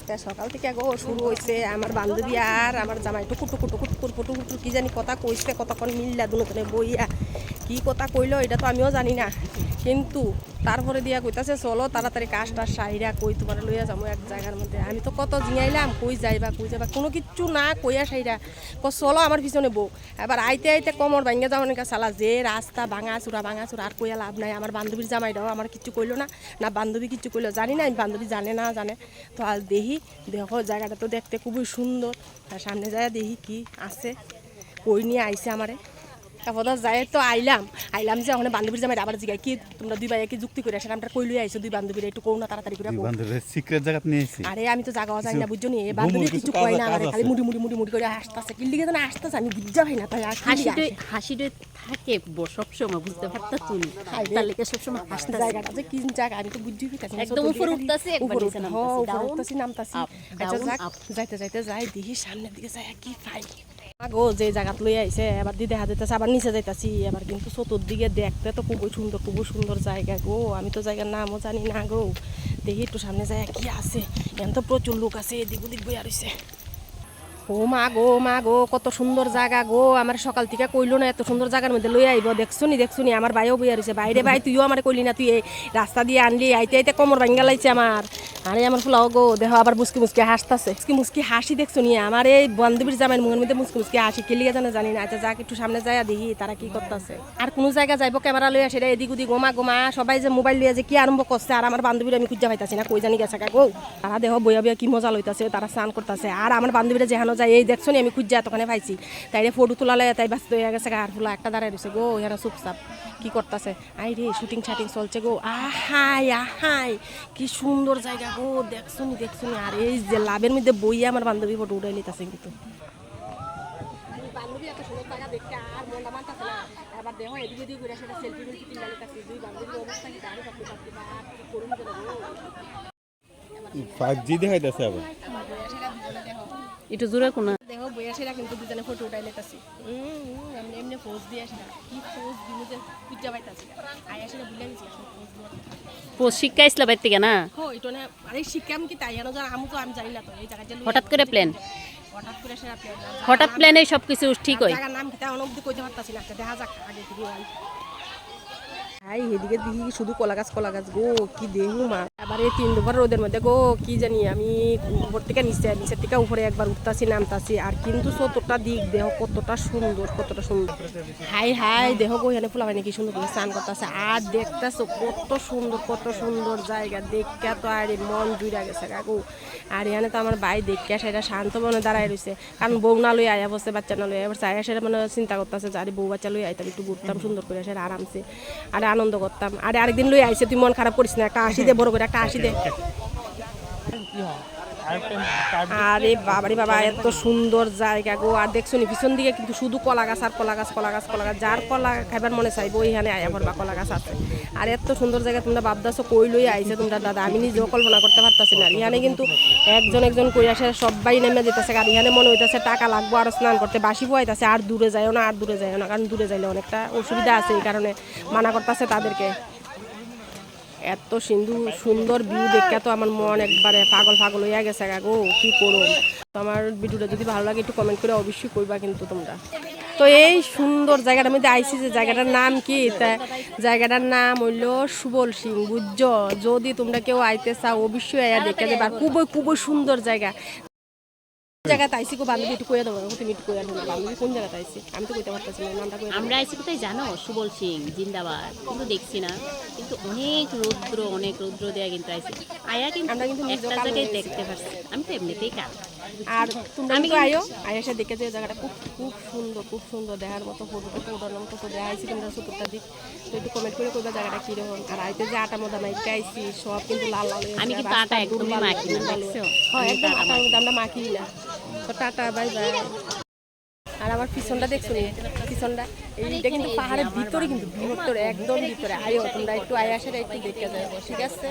আজকে সকাল থেকে গো শুরু হয়েছে। আমার বান্ধবী আর আমার জামাই টুকু টুকু টুকু টুকুর টুকুর পুটু কি জানি কথা কইছে, কতক্ষণ মিললা দুজনে বইয়া। কি কথা কইলো এটা তো আমিও জানি না। কিন্তু তারপরে দিয়া কইতাছে, চলো তাড়াতাড়ি কাজটা সাইরা কই তোমার লইয়া যাব এক জায়গার মধ্যে। আমি তো কত জিঙাইলাম কই যাইবা, কই যাবা কোনো কিচ্ছু না কইয়া সাইরা ক চলো আমার পিছনে বউ। এবার আইতে আইতে কমর ভাঙ্গা যাওয়ার নিকা সালা যে রাস্তা ভাঙা চূড়া ভাঙা চূড়া, আর কইয়া লাভ নাই। আমার বান্ধবীর জামাইটাও আমার কিচ্ছু কইলো না। না বান্ধবী কিচ্ছু কইলো, জানি না, আমি বান্ধবী জানে না জানে। তো আজ দেখি, দেখো জায়গাটা তো দেখতে খুবই সুন্দর। সামনে যায় দেখি কি আছে। কই নিয়ে আইছে আমারে। তারপর যাই তো আইলাম আইলাম যে ওখানে বান্ধবীর জামাই আবার জিগাই কি তোমরা দুই ভাইয়া কি যুক্তি করে আসলে আমরা কই লই আইছো দুই বান্ধবীর একটু কোন তাড়াতাড়ি করে। সিক্রেট জায়গা নিয়ে এসেছি আরে আমি তো জায়গা যাই না বুঝছ নি এ বান্ধবী কিছু কাজ- না আমারে খালি মুড়ি মুড়ি মুড়ি মুড়ি করে আসতেছে কি লিগে যেন আসতেছে আমি বুঝা ভাই না তাই আর কি লিগে আসে? থাকে ব- সবসময় বুঝতে পারতা তুমি হাইরে। তার লেগে সবসময় হাসতে জায়গাটা যে কি জায়গা আমি তো বুঝি পাইতাছি না। একদম উপরে উঠতাছে, একবার উপরে নিচে উঠতাছে। নামতাছে, হ্যাঁ, উপরে উঠতাছি, নামতাছি। আচ্ছা, যাক, যাইতে যাইতে যাই দেখি সামনের দিকে যাই কি পাই গো যে জায়গাত লই আইছে, এবার দি দেখা যাইতেছে, আবার নিচে যাইতাছি, এবার কিন্তু চতুর্দিকে দেখতে তো খুবই সুন্দর খুবই সুন্দর জায়গা গো। আমি তো জায়গার নামও জানি না গো। দেখি একটু সামনে যায়, কি আছে? এখন তো প্রচুর লোক আছে, এদিক ওদিক বইয়া রইছে। ও মা গো মা গো, কত সুন্দর জায়গা গো। আমার সকাল থেকে কইলো না, এত সুন্দর জায়গার মধ্যে লই আইব। দেখছ নি দেখছ নি আমার ভাইও বইয়া রয়েছে বাইরে ভাই, তুইও আমার কইলি না, তুই রাস্তা দিয়ে আনলি, আইতে আইতে কোমর ভাঙ্গা লাইছে আমার। আরে আমার ফুলাও গো দেখো আবার মুসকি মুসকি হাসতাছে। মুসকি মুসকি হাসি দেখছ নি আমার এই বান্ধবীর জামাইয়ের মুখের মধ্যে মুসকি মুসকি হাসি, কে লিগে জানে জানি না। আচ্ছা যাক, একটু সামনে যায় দেখি তারা কি করতেছে। আর কোন জায়গা যাইব, ক্যামেরা লইয়া সেটা এদিক ওদিক গোমা গোমা, সবাই যে মোবাইল লিয়ে যে কি আরম্ভ করছে, আর আমার বান্ধবীরা আমি খুঁজা পাইতাছি না, কই জানি গেছে গা তারা দেহ বইয়া বইয়া কি মজা লইতাছে, তারা স্নান করতেছে। আর আমার বান্ধবীরা যেহানো যায় এই দেখছ আমি খুঁজা এতখানে পাইছি। তাই ফটো তোলা তোলালে তাই ব্যস্ত হয়ে গেছে আর ফুলা একটা দাঁড়ায় রয়েছে গো এখানে চুপচাপ। কি করতেছে? আই রে শুটিং শাটিং চলছে গো। আহাই আহাই কি সুন্দর জায়গা গো। দেখছ নি দেখছ নি আর এই যে লাভের মধ্যে বইয়া আমার বান্ধবী ফটো উঠাই নিতেছে কিন্তু। বান্ধবী এত সুন্দর জায়গা দেখতে আর মনটা মানতাছে না। এবার দেখো এদিকে এদিকে ঘুরে সেটা সেলফি মেলফি কিনা লিতাছি দুই বান্ধবীর অবস্থা কি দাঁড়িয়ে থাকতে পারছি বা কি করুন করে গো। ফাইভ দেখাইতেছে আবার। একটু জোরে কোনো। দেখো বইয়া সেরা কিন্তু দুজনে ফটো পোজ দিয়ে আসে কি পোজ দিলে যে পিজ্জা পাইতাছি আয়া সেটা ভুলে গেছি আসলে পোজ দিয়ে পোস্ট শিক্ষা ইসলা বাইর থেকে না? হো এটা না আরে শিখাম কি তাই জানো? আমি তো আমি জানি না তো এই জায়গাটা হঠাৎ করে প্ল্যান হঠাৎ করে সেরা প্ল্যান হঠাৎ প্ল্যানে সব কিছু ঠিক হয়। জায়গার নাম কি তা অনবধি কইতে পারতাছি না দেখা যাক আগে হাই এদিকে দেখি শুধু কলা গাছ কলা গাছ গো কি দেহু মা। আবার এই তিন দুবার রোদের মধ্যে, গো, কি জানি আমি উপর থেকে নিচে, নিচের থেকে উপরে একবার উঠতাছি, নামতাছি, আর কিন্তু চতুর্থটা দিক দেহ কতটা সুন্দর কতটা সুন্দর। হাই হাই, দেহ গো, এখানে ফুলা কি সুন্দর করে স্নান করতেছে। আর দেখতেছো কত সুন্দর কত সুন্দর জায়গা দেখতে তো আর মন জুড়া গেছে, কাকু। আর এখানে তো আমার ভাই দেখে সেটা শান্ত মনে দাঁড়ায় রয়েছে কারণ বউ না লই আয়া বসে, বাচ্চা না লই আয়া বসে, আয়া সেটা মানে চিন্তা করতেছে যে আরে বউ বাচ্চা লই আইতাম, একটু ঘুরতাম, সুন্দর করে সেটা আরামসে। আরে আনন্দ করতাম। আরে আরেকদিন লই আইসে তুই মন খারাপ করিস না, একটা হাসি দে, বড় করে একটা হাসি আরে বাবারে বাবা এত সুন্দর জায়গা গো। আর দেখছ নি পিছন দিকে কিন্তু শুধু কলা গাছ আর কলা গাছ কলা গাছ কলা গাছ। যার কলা খাইবার মনে চাইব ওইখানে আয়া ভরবা কলা গাছ আছে। আর এত সুন্দর জায়গা তোমরা ভাবদাছো কই লই আইছে তোমরা দাদা? আমি নিজেও কল্পনা করতে পারতাছি না। এখানে কিন্তু একজন একজন কই আসে সবাই নেমে যেতেছে। আর এখানে মনে হইতাছে টাকা লাগবো আর স্নান করতে। বাসি বইতাছে আর দূরে যাইও না আর দূরে যাইও না কারণ দূরে যাইলে অনেকটা অসুবিধা আছে এই কারণে মানা করতেছে তাদেরকে। এত সিন্ধু সুন্দর ভিউ দেখে তো আমার মন একবারে পাগল পাগল হইয়া গেছে গো কি করো তো আমার ভিডিওটা যদি ভালো লাগে একটু কমেন্ট করে অবশ্যই করবা কিন্তু তোমরা। তো এই সুন্দর জায়গাটার মধ্যে আইসি যে জায়গাটার নাম কি? তা জায়গাটার নাম হইল সুবল সিং, বুঝছ? যদি তোমরা কেউ আইতে চাও, অবশ্যই আয়া দেখে আর খুবই খুবই সুন্দর জায়গা। জায়গাতে আইসি গো বান্ধবী একটু কইয়া দেবো তুমি একটু কইয়া দেবো বান্ধবী কোন জায়গায় আমি তো কইতে পারতেছি না নামটা কইয়া আমরা আইসি কোথায় জানো? সুবল সিং জিন্দাবাদ। কিন্তু দেখছি না। কিন্তু অনেক রৌদ্র অনেক রৌদ্র দেয়া কিন্তু আইসি। আয়া কিন্তু আমরা কিন্তু একটা জায়গায় দেখতে পাচ্ছি আমি তো এমনিতেই কাল আর আমি কিন্তু আয়ো আয়েসা দেখে যে জায়গাটা খুব খুব সুন্দর খুব সুন্দর দেখার মতো ফটো টটো মতো তো দেখাইছি তোমরা চতুর্থ দিক তো একটু কমেন্ট করে জায়গাটা কীরকম। আর আইতে যে আটা মধ্যে মাইকে আইছি সব কিন্তু লাল লাল আমি কিন্তু আটা একদমই মাখি না, হ্যাঁ একদম আটা আমরা মাখি না। তো টাটা বাই বাই। আর আমার পিছনটা দেখছ নি? পিছনটা এইটা কিন্তু পাহাড়ের ভিতরে কিন্তু ভিতরে একদম ভিতরে। আয়ো তোমরা একটু আয় আসে একটু দেখে যাও। ঠিক আছে?